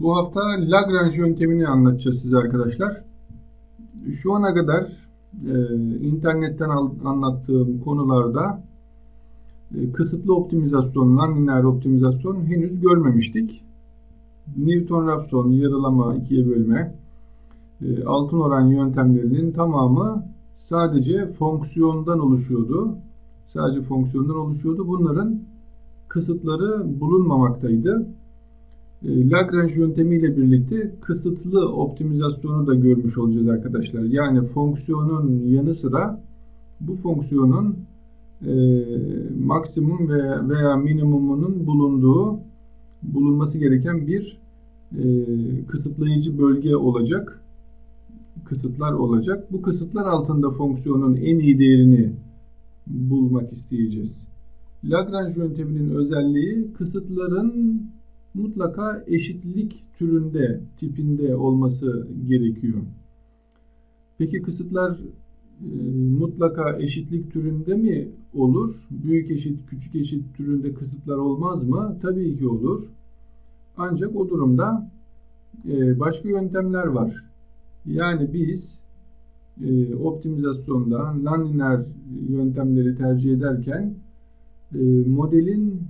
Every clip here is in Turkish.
Bu hafta Lagrange yöntemini anlatacağız size arkadaşlar. Şu ana kadar e, internetten al, anlattığım konularda e, kısıtlı optimizasyon, nonlinear optimizasyon henüz görmemiştik. Newton-Raphson, yarılama, ikiye bölme, e, altın oran yöntemlerinin tamamı sadece fonksiyondan oluşuyordu. Sadece fonksiyondan oluşuyordu. Bunların kısıtları bulunmamaktaydı. E, Lagrange yöntemiyle birlikte kısıtlı optimizasyonu da görmüş olacağız arkadaşlar. Yani fonksiyonun yanı sıra bu fonksiyonun e, maksimum veya, veya minimumunun bulunduğu bulunması gereken bir e, kısıtlayıcı bölge olacak. Kısıtlar olacak. Bu kısıtlar altında fonksiyonun en iyi değerini bulmak isteyeceğiz. Lagrange yönteminin özelliği kısıtların mutlaka eşitlik türünde, tipinde olması gerekiyor. Peki kısıtlar e, mutlaka eşitlik türünde mi olur? Büyük eşit, küçük eşit türünde kısıtlar olmaz mı? Tabii ki olur. Ancak o durumda e, başka yöntemler var. Yani biz e, optimizasyonda nonlinear yöntemleri tercih ederken e, modelin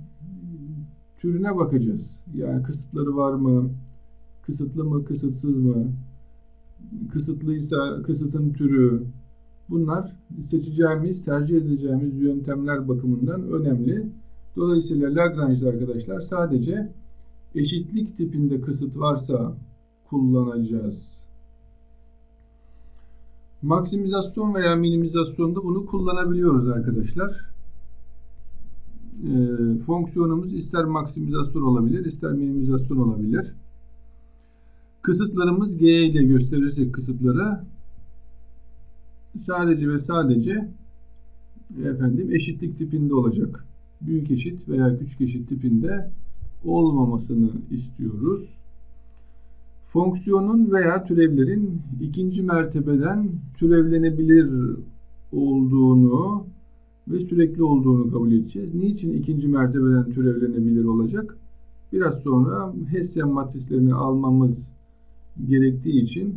türüne bakacağız. Yani kısıtları var mı? Kısıtlı mı, kısıtsız mı? Kısıtlıysa kısıtın türü. Bunlar seçeceğimiz, tercih edeceğimiz yöntemler bakımından önemli. Dolayısıyla Lagrange'da arkadaşlar sadece eşitlik tipinde kısıt varsa kullanacağız. Maksimizasyon veya minimizasyonda bunu kullanabiliyoruz arkadaşlar. Ee, fonksiyonumuz ister maksimizasyon olabilir, ister minimizasyon olabilir. Kısıtlarımız G ile gösterirsek kısıtları sadece ve sadece efendim eşitlik tipinde olacak. Büyük eşit veya küçük eşit tipinde olmamasını istiyoruz. Fonksiyonun veya türevlerin ikinci mertebeden türevlenebilir olduğunu ve sürekli olduğunu kabul edeceğiz. Niçin ikinci mertebeden türevlenebilir olacak? Biraz sonra Hessian matrislerini almamız gerektiği için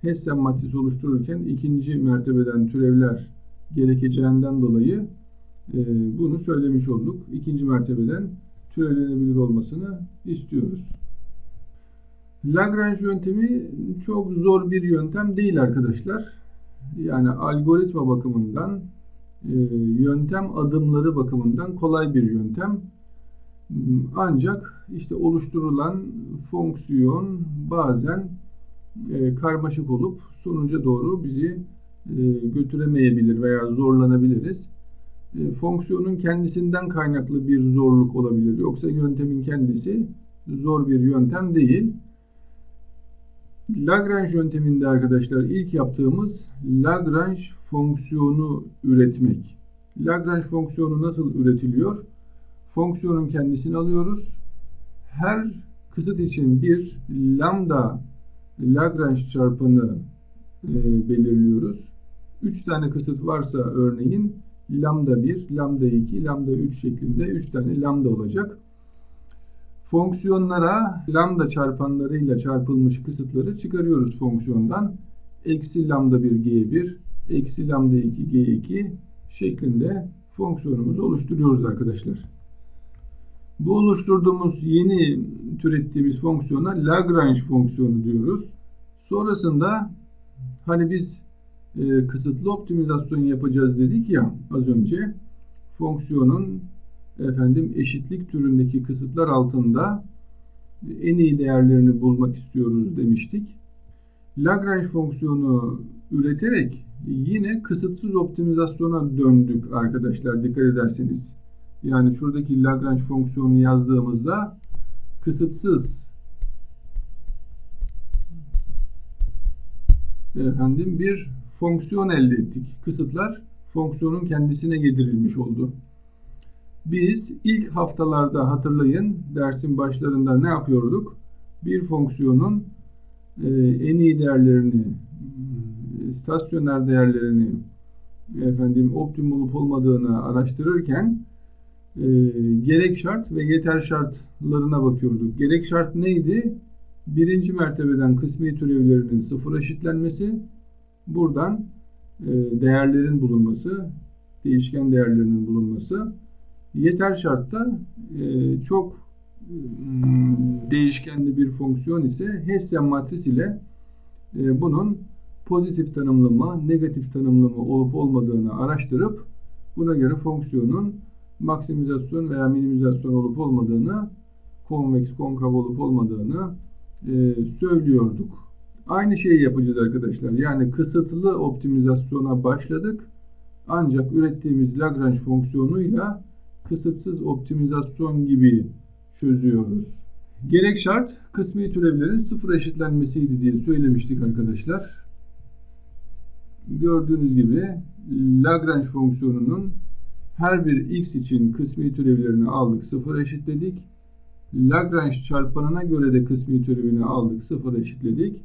Hessian matris oluştururken ikinci mertebeden türevler gerekeceğinden dolayı e, bunu söylemiş olduk. İkinci mertebeden türevlenebilir olmasını istiyoruz. Lagrange yöntemi çok zor bir yöntem değil arkadaşlar. Yani algoritma bakımından yöntem adımları bakımından kolay bir yöntem. Ancak işte oluşturulan fonksiyon bazen e, karmaşık olup sonuca doğru bizi e, götüremeyebilir veya zorlanabiliriz. Fonksiyonun kendisinden kaynaklı bir zorluk olabilir. Yoksa yöntemin kendisi zor bir yöntem değil. Lagrange yönteminde arkadaşlar ilk yaptığımız Lagrange fonksiyonu üretmek. Lagrange fonksiyonu nasıl üretiliyor? Fonksiyonun kendisini alıyoruz. Her kısıt için bir lambda Lagrange çarpanı e, belirliyoruz. 3 tane kısıt varsa örneğin lambda 1, lambda 2, lambda 3 şeklinde 3 tane lambda olacak. Fonksiyonlara lambda çarpanlarıyla çarpılmış kısıtları çıkarıyoruz fonksiyondan. Eksi lambda 1 g1, eksi lambda 2 g2 şeklinde fonksiyonumuzu oluşturuyoruz arkadaşlar. Bu oluşturduğumuz yeni türettiğimiz fonksiyona Lagrange fonksiyonu diyoruz. Sonrasında hani biz e, kısıtlı optimizasyon yapacağız dedik ya az önce fonksiyonun efendim eşitlik türündeki kısıtlar altında en iyi değerlerini bulmak istiyoruz demiştik. Lagrange fonksiyonu üreterek yine kısıtsız optimizasyona döndük arkadaşlar dikkat ederseniz. Yani şuradaki Lagrange fonksiyonunu yazdığımızda kısıtsız efendim bir fonksiyon elde ettik. Kısıtlar fonksiyonun kendisine yedirilmiş oldu. Biz ilk haftalarda hatırlayın dersin başlarında ne yapıyorduk? Bir fonksiyonun e, en iyi değerlerini, e, stasyonel değerlerini, efendim optimum olup olmadığını araştırırken e, gerek şart ve yeter şartlarına bakıyorduk. Gerek şart neydi? birinci mertebeden kısmi türevlerinin sıfır eşitlenmesi, buradan e, değerlerin bulunması, değişken değerlerinin bulunması, yeter şartta e, çok mm, değişkenli bir fonksiyon ise Hessian matris ile e, bunun pozitif tanımlama, negatif tanımlama olup olmadığını araştırıp buna göre fonksiyonun maksimizasyon veya minimizasyon olup olmadığını, konveks, konkav olup olmadığını e, söylüyorduk. Aynı şeyi yapacağız arkadaşlar. Yani kısıtlı optimizasyona başladık. Ancak ürettiğimiz Lagrange fonksiyonuyla kısıtsız optimizasyon gibi çözüyoruz. Gerek şart kısmi türevlerin sıfır eşitlenmesiydi diye söylemiştik arkadaşlar. Gördüğünüz gibi Lagrange fonksiyonunun her bir x için kısmi türevlerini aldık, sıfır eşitledik. Lagrange çarpanına göre de kısmi türevini aldık, sıfır eşitledik.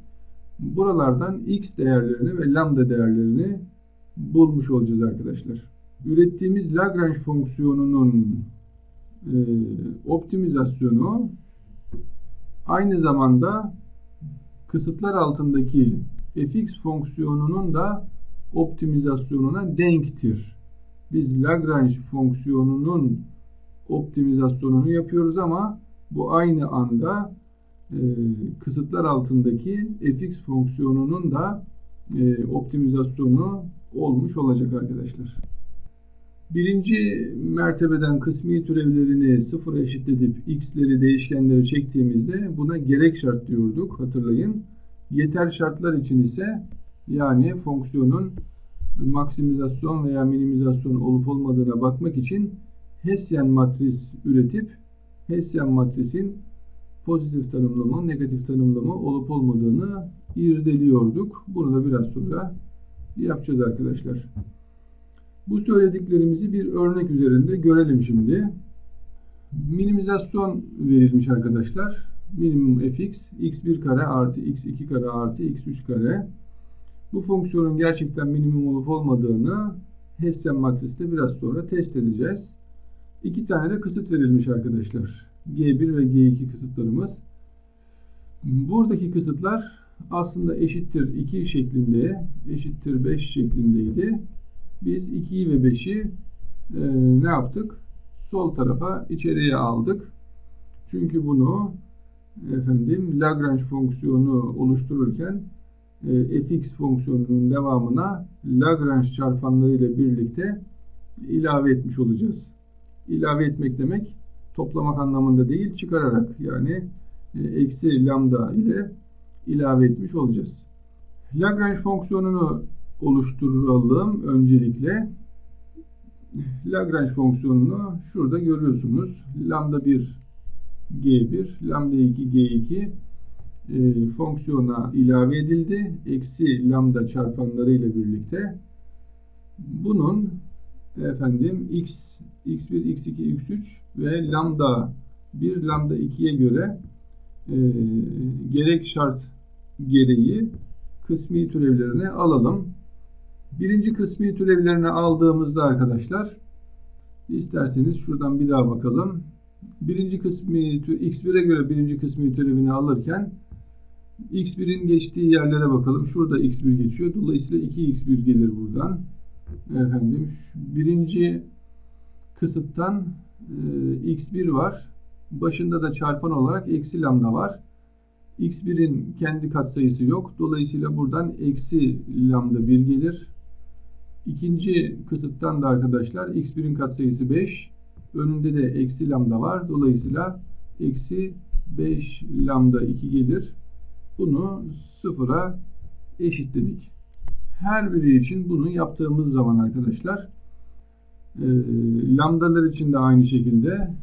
Buralardan x değerlerini ve lambda değerlerini bulmuş olacağız arkadaşlar. Ürettiğimiz Lagrange fonksiyonunun e, optimizasyonu aynı zamanda kısıtlar altındaki fx fonksiyonunun da optimizasyonuna denktir. Biz Lagrange fonksiyonunun optimizasyonunu yapıyoruz ama bu aynı anda e, kısıtlar altındaki fx fonksiyonunun da e, optimizasyonu olmuş olacak arkadaşlar. Birinci mertebeden kısmi türevlerini sıfıra eşitledip x'leri değişkenleri çektiğimizde buna gerek şart diyorduk hatırlayın. Yeter şartlar için ise yani fonksiyonun maksimizasyon veya minimizasyon olup olmadığına bakmak için Hessian matris üretip Hessian matrisin pozitif tanımlama, negatif tanımlama olup olmadığını irdeliyorduk. Bunu da biraz sonra yapacağız arkadaşlar. Bu söylediklerimizi bir örnek üzerinde görelim şimdi. Minimizasyon verilmiş arkadaşlar. Minimum fx x1 kare artı x2 kare artı x3 kare. Bu fonksiyonun gerçekten minimum olup olmadığını Hessian matriste biraz sonra test edeceğiz. İki tane de kısıt verilmiş arkadaşlar. G1 ve G2 kısıtlarımız. Buradaki kısıtlar aslında eşittir 2 şeklinde, eşittir 5 şeklindeydi. Biz 2'yi ve 5'i e, ne yaptık? Sol tarafa içeriye aldık. Çünkü bunu efendim Lagrange fonksiyonu oluştururken e, fx fonksiyonunun devamına Lagrange çarpanları ile birlikte ilave etmiş olacağız. İlave etmek demek toplamak anlamında değil çıkararak yani e, eksi lambda ile ilave etmiş olacağız. Lagrange fonksiyonunu oluşturalım öncelikle. Lagrange fonksiyonunu şurada görüyorsunuz. Lambda 1 G1, lambda 2 G2 e, fonksiyona ilave edildi. Eksi lambda çarpanları ile birlikte. Bunun efendim x, x1, x2, x3 ve lambda 1, lambda 2'ye göre e, gerek şart gereği kısmi türevlerini alalım. Birinci kısmi türevlerini aldığımızda arkadaşlar isterseniz şuradan bir daha bakalım. Birinci kısmı x1'e göre birinci kısmi türevini alırken x1'in geçtiği yerlere bakalım. Şurada x1 geçiyor. Dolayısıyla 2x1 gelir buradan. Efendim birinci kısıttan e, x1 var. Başında da çarpan olarak eksi lambda var. x1'in kendi katsayısı yok. Dolayısıyla buradan eksi lambda 1 gelir. İkinci kısıttan da arkadaşlar x1'in katsayısı 5. Önünde de eksi lambda var. Dolayısıyla eksi 5 lambda 2 gelir. Bunu sıfıra eşitledik. Her biri için bunu yaptığımız zaman arkadaşlar e, lambdalar için de aynı şekilde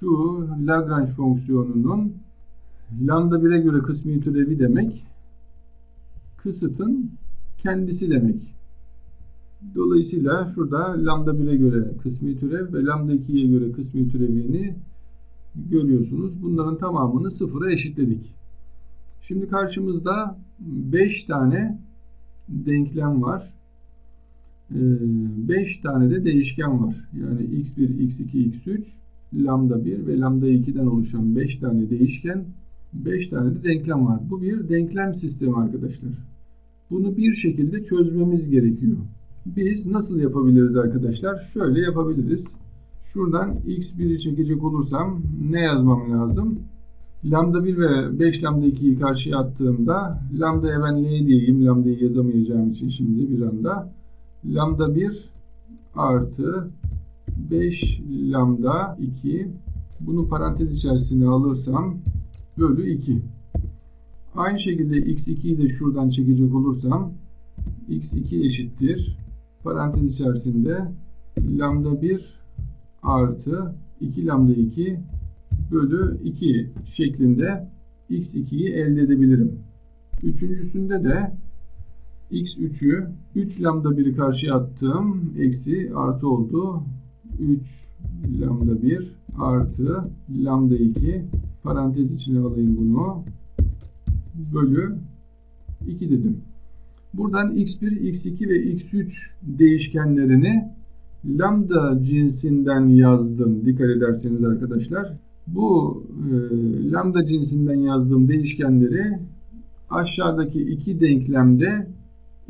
şu Lagrange fonksiyonunun lambda 1'e göre kısmi türevi demek kısıtın kendisi demek. Dolayısıyla şurada lambda 1'e göre kısmi türev ve lambda 2'ye göre kısmi türevini görüyorsunuz. Bunların tamamını sıfıra eşitledik. Şimdi karşımızda 5 tane denklem var. 5 tane de değişken var. Yani x1, x2, x3, lambda 1 ve lambda 2'den oluşan 5 tane değişken 5 tane de denklem var. Bu bir denklem sistemi arkadaşlar. Bunu bir şekilde çözmemiz gerekiyor. Biz nasıl yapabiliriz arkadaşlar? Şöyle yapabiliriz. Şuradan x1'i çekecek olursam ne yazmam lazım? Lambda 1 ve 5 lambda 2'yi karşıya attığımda lambdaya ben l diyeyim. Lambdayı yazamayacağım için şimdi bir anda. Lambda 1 artı 5 lambda 2 bunu parantez içerisine alırsam bölü 2. Aynı şekilde x2'yi de şuradan çekecek olursam x2 eşittir. Parantez içerisinde lambda 1 artı 2 lambda 2 bölü 2 şeklinde x2'yi elde edebilirim. Üçüncüsünde de x3'ü 3 lambda 1'i karşıya attım. Eksi artı oldu. 3 lambda 1 artı lambda 2 parantez içine alayım bunu. Bölü 2 dedim. Buradan x1, x2 ve x3 değişkenlerini lambda cinsinden yazdım. Dikkat ederseniz arkadaşlar. Bu e, lambda cinsinden yazdığım değişkenleri aşağıdaki iki denklemde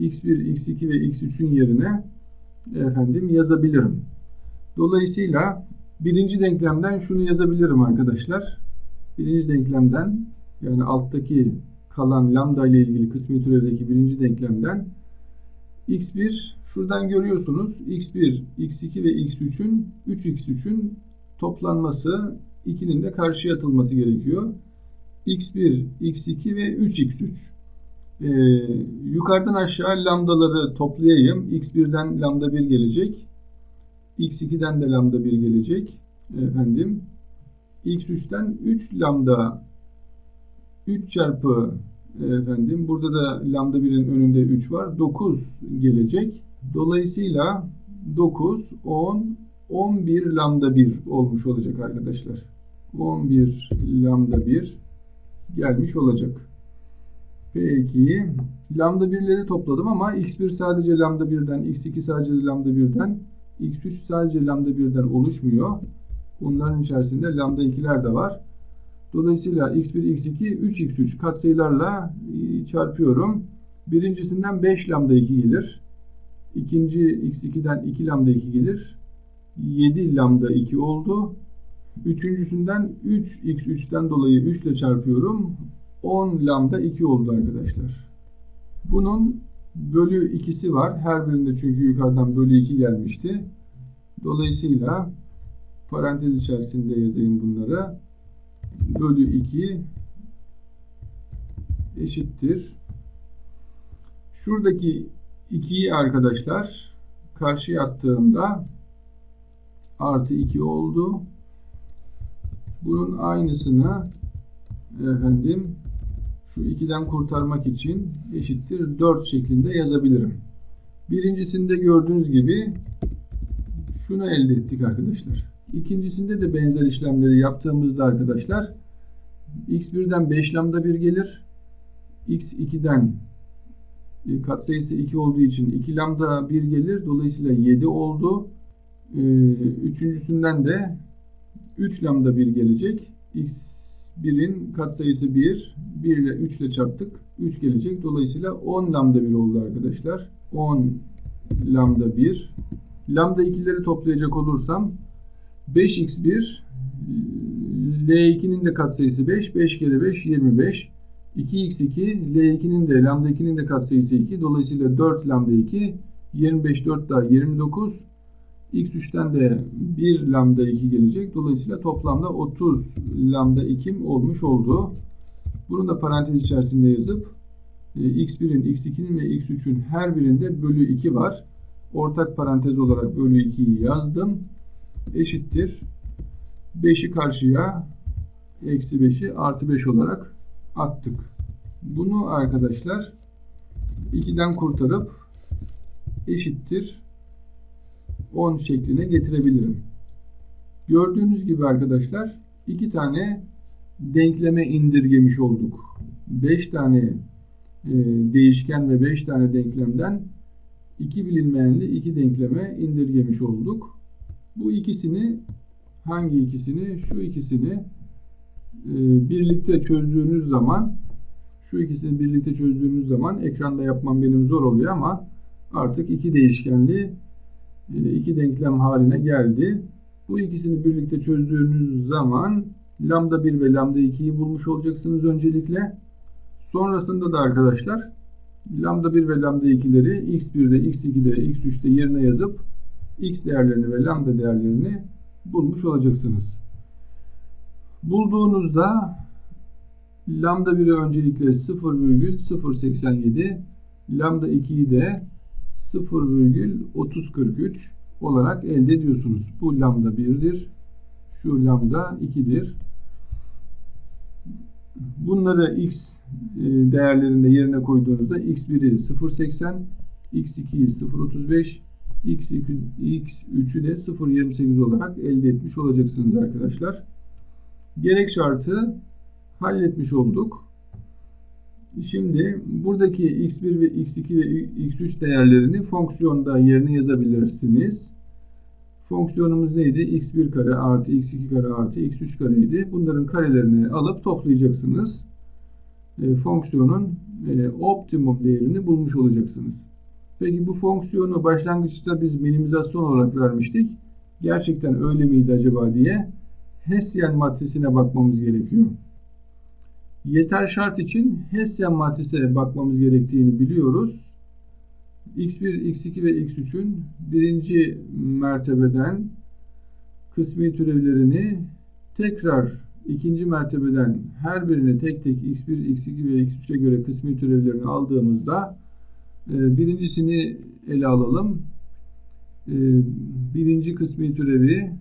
x1, x2 ve x3'ün yerine efendim yazabilirim. Dolayısıyla birinci denklemden şunu yazabilirim arkadaşlar. Birinci denklemden yani alttaki kalan lambda ile ilgili kısmi türevdeki birinci denklemden x1 şuradan görüyorsunuz x1, x2 ve x3'ün 3x3'ün toplanması 2'nin de karşıya atılması gerekiyor. x1, x2 ve 3x3. Ee, yukarıdan aşağı lambdaları toplayayım. x1'den lambda 1 gelecek. x2'den de lambda 1 gelecek. Efendim. x3'ten 3 lambda 3 çarpı efendim burada da lambda 1'in önünde 3 var. 9 gelecek. Dolayısıyla 9, 10, 11 lambda 1 olmuş olacak arkadaşlar. 11 lambda 1 gelmiş olacak. Peki lambda 1'leri topladım ama x1 sadece lambda 1'den, x2 sadece lambda 1'den, x3 sadece lambda 1'den oluşmuyor. Bunların içerisinde lambda 2'ler de var. Dolayısıyla x1, x2, 3x3 katsayılarla çarpıyorum. Birincisinden 5 lambda 2 gelir. İkinci x2'den 2 lambda 2 gelir. 7 lambda 2 oldu. Üçüncüsünden 3x3'ten dolayı 3 ile çarpıyorum. 10 lambda 2 oldu arkadaşlar. Bunun bölü 2'si var. Her birinde çünkü yukarıdan bölü 2 gelmişti. Dolayısıyla parantez içerisinde yazayım bunları. Bölü 2 eşittir. Şuradaki 2'yi arkadaşlar karşıya attığımda artı 2 oldu. Bunun aynısını efendim şu 2'den kurtarmak için eşittir 4 şeklinde yazabilirim. Birincisinde gördüğünüz gibi şunu elde ettik arkadaşlar. İkincisinde de benzer işlemleri yaptığımızda arkadaşlar x1'den 5 lambda 1 gelir. x2'den e, katsayısı 2 olduğu için 2 lambda 1 gelir. Dolayısıyla 7 oldu. E, üçüncüsünden de 3 lambda 1 gelecek. x1'in katsayısı 1. 1 ile 3 ile çarptık. 3 gelecek. Dolayısıyla 10 lambda 1 oldu arkadaşlar. 10 lambda 1. Lambda 2'leri toplayacak olursam 5x1 L2'nin de katsayısı 5. 5 kere 5 25. 2x2 L2'nin de lambda 2'nin de katsayısı 2. Dolayısıyla 4 lambda 2 25 4 daha 29. X3'ten de 1 lambda 2 gelecek. Dolayısıyla toplamda 30 lambda 2 olmuş oldu. Bunu da parantez içerisinde yazıp x1'in, x2'nin ve x3'ün her birinde bölü 2 var. Ortak parantez olarak bölü 2'yi yazdım. Eşittir. 5'i karşıya eksi 5'i artı 5 olarak attık. Bunu arkadaşlar 2'den kurtarıp eşittir 10 şekline getirebilirim. Gördüğünüz gibi arkadaşlar iki tane denkleme indirgemiş olduk. 5 tane e, değişken ve 5 tane denklemden iki bilinmeyenli iki denkleme indirgemiş olduk. Bu ikisini hangi ikisini? Şu ikisini e, birlikte çözdüğünüz zaman şu ikisini birlikte çözdüğünüz zaman ekranda yapmam benim zor oluyor ama artık iki değişkenli e, iki denklem haline geldi. Bu ikisini birlikte çözdüğünüz zaman lambda 1 ve lambda 2'yi bulmuş olacaksınız öncelikle. Sonrasında da arkadaşlar lambda 1 ve lambda 2'leri x1'de, x2'de, x3'te yerine yazıp x değerlerini ve lambda değerlerini bulmuş olacaksınız. Bulduğunuzda lambda 1'i öncelikle 0,087 lambda 2'yi de 0,3043 olarak elde ediyorsunuz. Bu lambda 1'dir. Şu lambda 2'dir. Bunları x e, değerlerinde yerine koyduğunuzda x1'i 0.80, x2'yi 0.35, x2, x3'ü de 0.28 olarak elde etmiş olacaksınız arkadaşlar. Gerek şartı halletmiş olduk. Şimdi buradaki x1 ve x2 ve x3 değerlerini fonksiyonda yerine yazabilirsiniz. Fonksiyonumuz neydi? x1 kare artı x2 kare artı x3 kareydi. Bunların karelerini alıp toplayacaksınız. E, fonksiyonun e, optimum değerini bulmuş olacaksınız. Peki bu fonksiyonu başlangıçta biz minimizasyon olarak vermiştik. Gerçekten öyle miydi acaba diye Hessian matrisine bakmamız gerekiyor. Yeter şart için Hessian matrisine bakmamız gerektiğini biliyoruz. x1, x2 ve x3'ün birinci mertebeden kısmi türevlerini tekrar ikinci mertebeden her birini tek tek x1, x2 ve x3'e göre kısmi türevlerini aldığımızda birincisini ele alalım. E, birinci kısmi türevi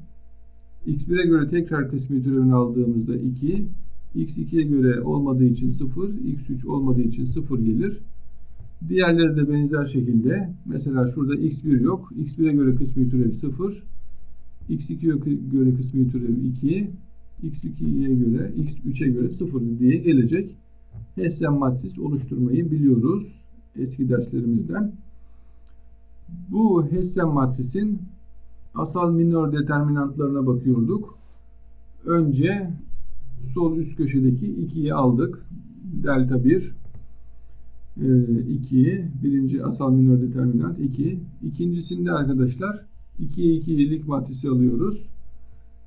x1'e göre tekrar kısmi türevini aldığımızda 2, x2'ye göre olmadığı için 0, x3 olmadığı için 0 gelir. Diğerleri de benzer şekilde. Mesela şurada x1 yok. x1'e göre kısmi türev 0. x2'ye göre kısmi türev 2. x2'ye göre, x3'e göre 0 diye gelecek. Hessian matris oluşturmayı biliyoruz eski derslerimizden. Bu Hessian matrisin asal minör determinantlarına bakıyorduk. Önce sol üst köşedeki 2'yi aldık. Delta 1 2 birinci asal minör determinant 2 ikincisinde arkadaşlar 2'ye 2'lik matrisi alıyoruz.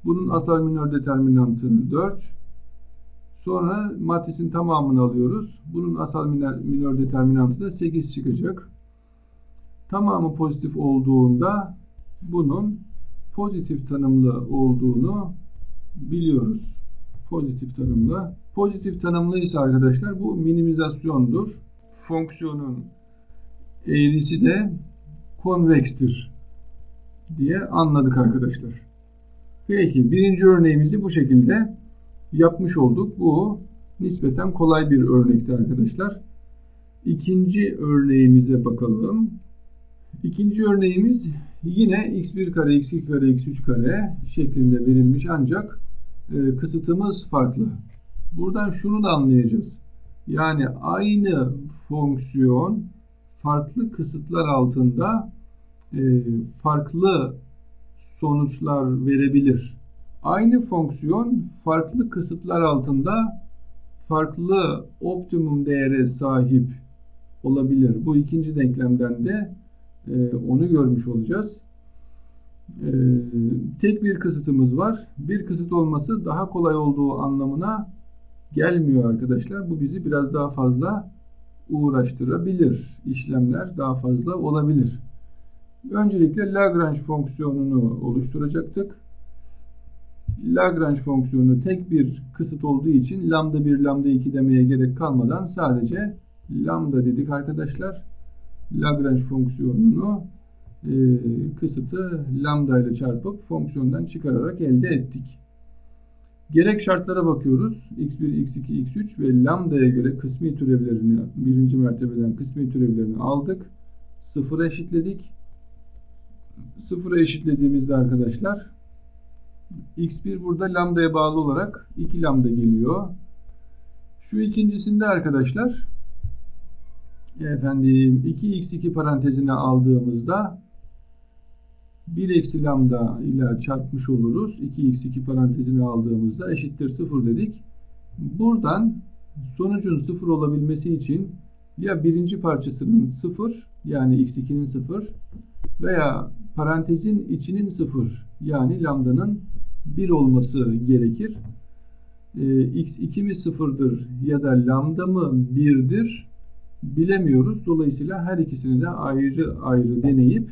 Bunun asal minör determinantı 4 sonra matrisin tamamını alıyoruz. Bunun asal minör, minör determinantı da 8 çıkacak. Tamamı pozitif olduğunda bunun pozitif tanımlı olduğunu biliyoruz. Pozitif tanımlı. Pozitif tanımlı ise arkadaşlar bu minimizasyondur. Fonksiyonun eğrisi de konvekstir diye anladık arkadaşlar. Peki birinci örneğimizi bu şekilde yapmış olduk. Bu nispeten kolay bir örnekti arkadaşlar. İkinci örneğimize bakalım. İkinci örneğimiz yine x1 kare, x2 kare, x3 kare şeklinde verilmiş ancak e, kısıtımız farklı. Buradan şunu da anlayacağız. Yani aynı fonksiyon farklı kısıtlar altında e, farklı sonuçlar verebilir. Aynı fonksiyon farklı kısıtlar altında farklı optimum değere sahip olabilir. Bu ikinci denklemden de e, onu görmüş olacağız. E, tek bir kısıtımız var. Bir kısıt olması daha kolay olduğu anlamına gelmiyor arkadaşlar. Bu bizi biraz daha fazla uğraştırabilir. İşlemler daha fazla olabilir. Öncelikle Lagrange fonksiyonunu oluşturacaktık. Lagrange fonksiyonu tek bir kısıt olduğu için lambda 1, lambda 2 demeye gerek kalmadan sadece lambda dedik arkadaşlar. Lagrange fonksiyonunu e, kısıtı lambda ile çarpıp fonksiyondan çıkararak elde ettik. Gerek şartlara bakıyoruz. x1, x2, x3 ve lambdaya göre kısmi türevlerini birinci mertebeden kısmi türevlerini aldık. Sıfıra eşitledik. Sıfıra eşitlediğimizde arkadaşlar x1 burada lambdaya bağlı olarak 2 lambda geliyor. Şu ikincisinde arkadaşlar efendim 2x2 parantezine aldığımızda 1 eksi lambda ile çarpmış oluruz. 2x2 parantezini aldığımızda eşittir 0 dedik. Buradan sonucun sıfır olabilmesi için ya birinci parçasının sıfır yani x2'nin sıfır veya parantezin içinin sıfır yani lambdanın 1 olması gerekir. Ee, x2 mi sıfırdır ya da lambda mı 1'dir bilemiyoruz. Dolayısıyla her ikisini de ayrı ayrı deneyip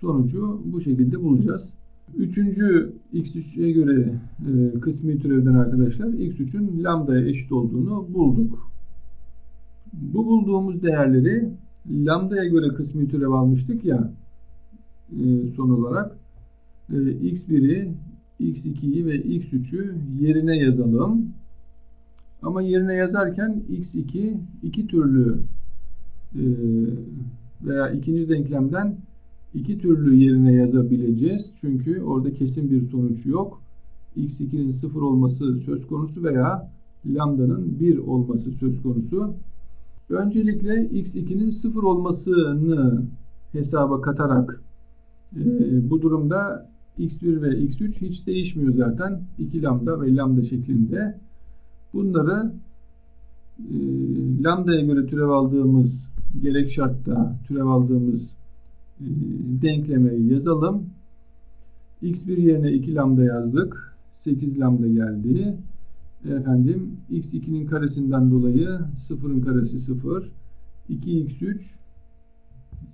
sonucu bu şekilde bulacağız. Üçüncü x3'e göre e, kısmi türevden arkadaşlar x3'ün lambdaya eşit olduğunu bulduk. Bu bulduğumuz değerleri lambdaya göre kısmi türev almıştık ya e, son olarak e, x1'i, x2'yi ve x3'ü yerine yazalım. Ama yerine yazarken x2 iki türlü e, veya ikinci denklemden iki türlü yerine yazabileceğiz. Çünkü orada kesin bir sonuç yok. x2'nin 0 olması söz konusu veya lambdanın 1 olması söz konusu. Öncelikle x2'nin 0 olmasını hesaba katarak e, bu durumda x1 ve x3 hiç değişmiyor zaten. 2 lambda ve lambda şeklinde. Bunları e, lambdaya göre türev aldığımız gerek şartta türev aldığımız e, denkleme yazalım. x1 yerine 2 lambda yazdık. 8 lambda geldi. Efendim x2'nin karesinden dolayı 0'ın karesi 0. 2x3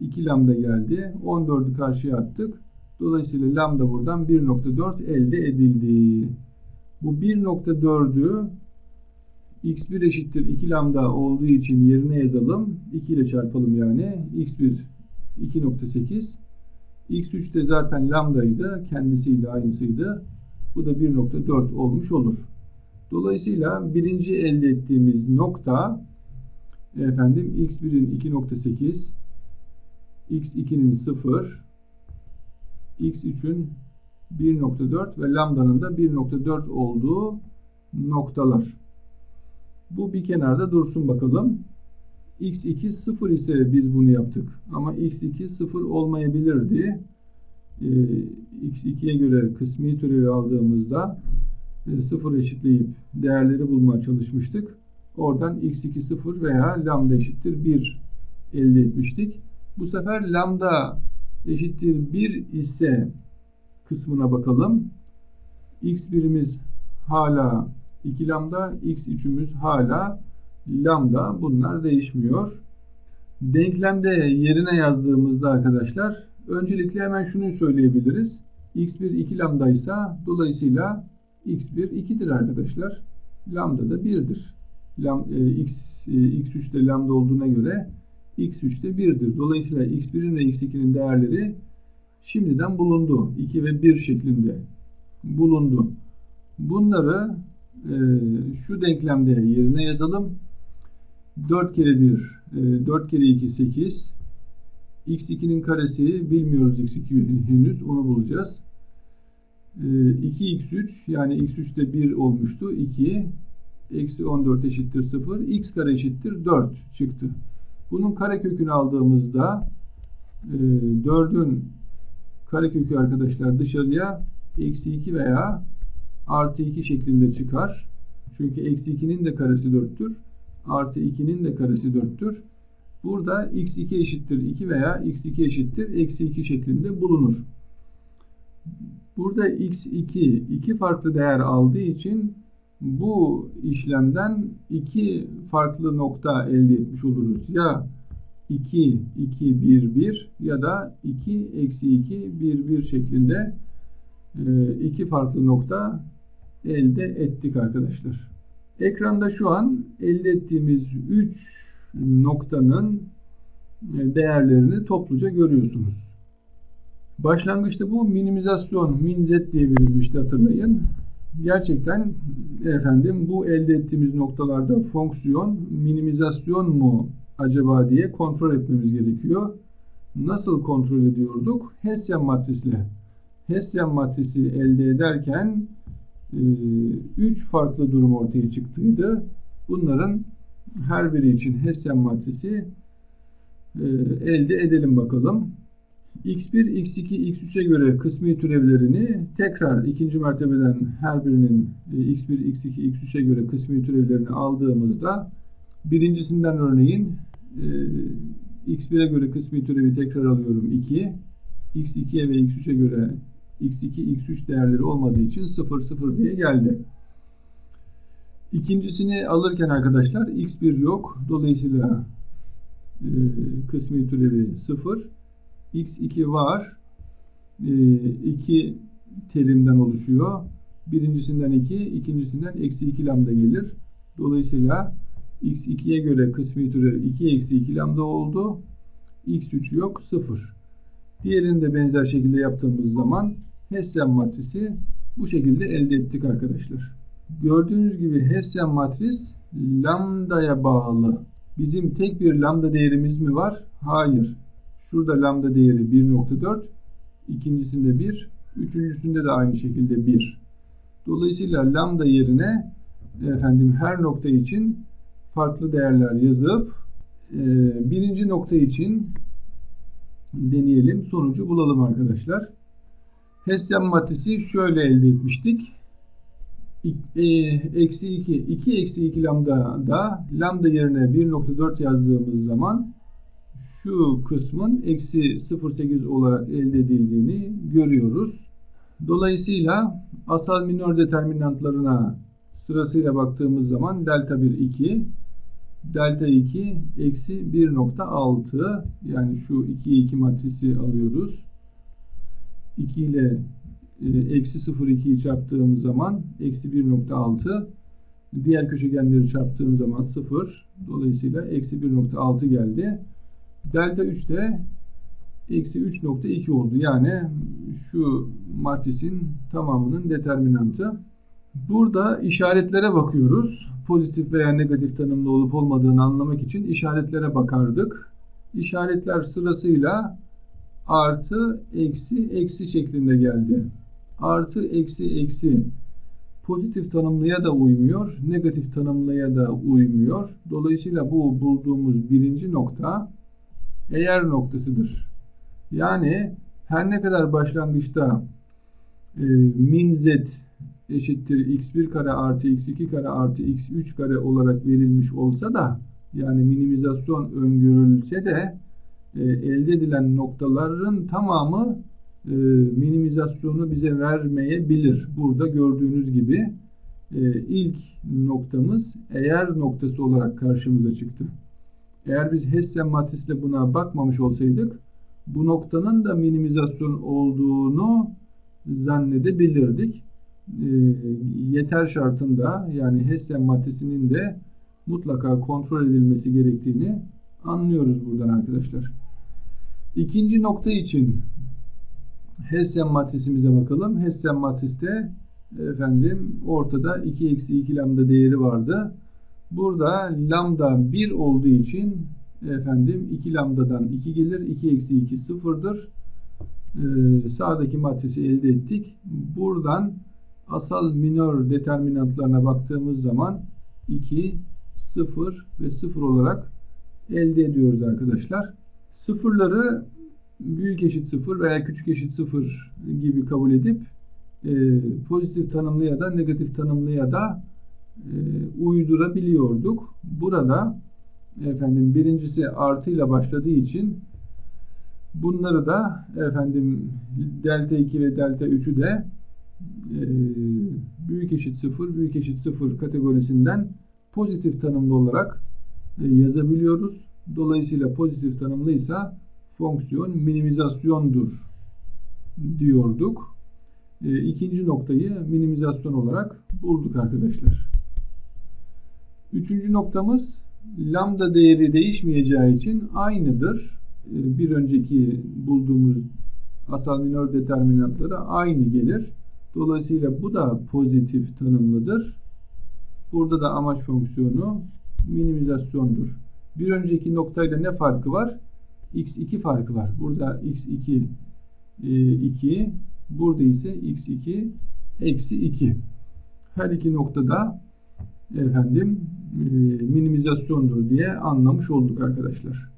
2 lambda geldi. 14'ü karşıya attık. Dolayısıyla lambda buradan 1.4 elde edildi. Bu 1.4'ü x1 eşittir 2 lambda olduğu için yerine yazalım. 2 ile çarpalım yani. x1 2.8 x3 de zaten lambdaydı. Kendisiydi aynısıydı. Bu da 1.4 olmuş olur. Dolayısıyla birinci elde ettiğimiz nokta efendim x1'in 2.8 x2'nin 0 x3'ün 1.4 ve lambdanın da 1.4 olduğu noktalar. Bu bir kenarda dursun bakalım. x2 0 ise biz bunu yaptık. Ama x2 0 olmayabilirdi. Ee, x2'ye göre kısmi türevi aldığımızda e, 0 eşitleyip değerleri bulmaya çalışmıştık. Oradan x2 0 veya lambda eşittir 1 elde etmiştik. Bu sefer lambda eşittir 1 ise kısmına bakalım. x1'imiz hala 2 lambda, x3'ümüz hala lambda. Bunlar değişmiyor. Denklemde yerine yazdığımızda arkadaşlar öncelikle hemen şunu söyleyebiliriz. x1 2 lambda ise dolayısıyla x1 2'dir arkadaşlar. Lambda da 1'dir. Lam, e, x, e, x3'te lambda olduğuna göre x3'te 1'dir. Dolayısıyla x1'in ve x2'nin değerleri şimdiden bulundu. 2 ve 1 şeklinde bulundu. Bunları e, şu denklemde yerine yazalım. 4 kere 1, e, 4 kere 2 8. x2'nin karesi bilmiyoruz x2 henüz onu bulacağız. E, 2x3 yani x3'te 1 olmuştu. 2 eksi 14 eşittir 0. x kare eşittir 4 çıktı. Bunun karekökünü aldığımızda e, 4'ün karekökü arkadaşlar dışarıya eksi 2 veya artı 2 şeklinde çıkar. Çünkü eksi 2'nin de karesi 4'tür. Artı 2'nin de karesi 4'tür. Burada x2 eşittir 2 veya x2 eşittir eksi 2 şeklinde bulunur. Burada x2 iki farklı değer aldığı için bu işlemden iki farklı nokta elde etmiş oluruz. Ya 2, 2, 1, 1 ya da 2, eksi 2, 1, 1 şeklinde e, iki farklı nokta elde ettik arkadaşlar. Ekranda şu an elde ettiğimiz 3 noktanın e, değerlerini topluca görüyorsunuz. Başlangıçta bu minimizasyon, min z diye verilmişti hatırlayın gerçekten efendim bu elde ettiğimiz noktalarda fonksiyon minimizasyon mu acaba diye kontrol etmemiz gerekiyor. Nasıl kontrol ediyorduk? Hessian matrisle. Hessian matrisi elde ederken 3 e, farklı durum ortaya çıktıydı. Bunların her biri için Hessian matrisi e, elde edelim bakalım. X1, x2, x3'e göre kısmi türevlerini tekrar ikinci mertebeden her birinin e, x1, x2, x3'e göre kısmi türevlerini aldığımızda birincisinden örneğin e, x1'e göre kısmi türevi tekrar alıyorum 2. x2'ye ve x3'e göre x2, x3 değerleri olmadığı için 0, 0 diye geldi. İkincisini alırken arkadaşlar x1 yok. Dolayısıyla e, kısmi türevi 0. x2 var. E, iki terimden oluşuyor. Birincisinden 2, ikincisinden eksi 2 lambda gelir. Dolayısıyla x2'ye göre kısmi türev 2 eksi 2 lambda oldu. x3 yok 0. Diğerini de benzer şekilde yaptığımız zaman Hessian matrisi bu şekilde elde ettik arkadaşlar. Gördüğünüz gibi Hessian matris lambdaya bağlı. Bizim tek bir lambda değerimiz mi var? Hayır. Şurada lambda değeri 1.4, ikincisinde 1, üçüncüsünde de aynı şekilde 1. Dolayısıyla lambda yerine efendim her nokta için farklı değerler yazıp e, birinci nokta için deneyelim. Sonucu bulalım arkadaşlar. Hessian matrisi şöyle elde etmiştik. E, eksi 2, 2 eksi 2 lambda da lambda yerine 1.4 yazdığımız zaman şu kısmın eksi 0.8 olarak elde edildiğini görüyoruz. Dolayısıyla asal minör determinantlarına sırasıyla baktığımız zaman delta 1 2, delta 2 eksi 1.6 yani şu 2'ye 2 matrisi alıyoruz. 2 ile e, eksi 0,2'yi çarptığım zaman eksi 1.6 diğer köşegenleri çarptığım zaman 0 dolayısıyla eksi 1.6 geldi. Delta 3 de eksi 3.2 oldu. Yani şu matrisin tamamının determinantı. Burada işaretlere bakıyoruz. Pozitif veya negatif tanımlı olup olmadığını anlamak için işaretlere bakardık. İşaretler sırasıyla artı, eksi, eksi şeklinde geldi. Artı, eksi, eksi. Pozitif tanımlıya da uymuyor, negatif tanımlıya da uymuyor. Dolayısıyla bu bulduğumuz birinci nokta eğer noktasıdır. Yani her ne kadar başlangıçta e, min z eşittir x1 kare artı x2 kare artı x3 kare olarak verilmiş olsa da yani minimizasyon öngörülse de e, elde edilen noktaların tamamı e, minimizasyonu bize vermeyebilir. Burada gördüğünüz gibi e, ilk noktamız eğer noktası olarak karşımıza çıktı. Eğer biz Hessian matrisle buna bakmamış olsaydık bu noktanın da minimizasyon olduğunu zannedebilirdik. E, yeter şartında yani Hessian matrisinin de mutlaka kontrol edilmesi gerektiğini anlıyoruz buradan arkadaşlar. İkinci nokta için Hessian matrisimize bakalım. Hessian matriste efendim ortada 2 eksi 2 lambda değeri vardı. Burada lambda 1 olduğu için efendim 2 lambdadan 2 gelir. 2 eksi 2 sıfırdır. Ee, sağdaki matrisi elde ettik. Buradan asal minör determinantlarına baktığımız zaman 2, 0 ve 0 olarak elde ediyoruz arkadaşlar. Sıfırları büyük eşit sıfır veya küçük eşit sıfır gibi kabul edip e, pozitif tanımlı ya da negatif tanımlı ya da uydurabiliyorduk. Burada efendim birincisi artıyla başladığı için bunları da efendim delta 2 ve delta 3'ü de e, büyük eşit sıfır, büyük eşit sıfır kategorisinden pozitif tanımlı olarak e, yazabiliyoruz. Dolayısıyla pozitif tanımlıysa fonksiyon minimizasyondur diyorduk. E, ikinci noktayı minimizasyon olarak bulduk arkadaşlar. Üçüncü noktamız lambda değeri değişmeyeceği için aynıdır. E, bir önceki bulduğumuz asal minör determinantları aynı gelir. Dolayısıyla bu da pozitif tanımlıdır. Burada da amaç fonksiyonu minimizasyondur. Bir önceki noktayla ne farkı var? x2 farkı var. Burada x2 2, e, burada ise x2 eksi 2. Her iki noktada efendim e, minimizasyondur diye anlamış olduk arkadaşlar.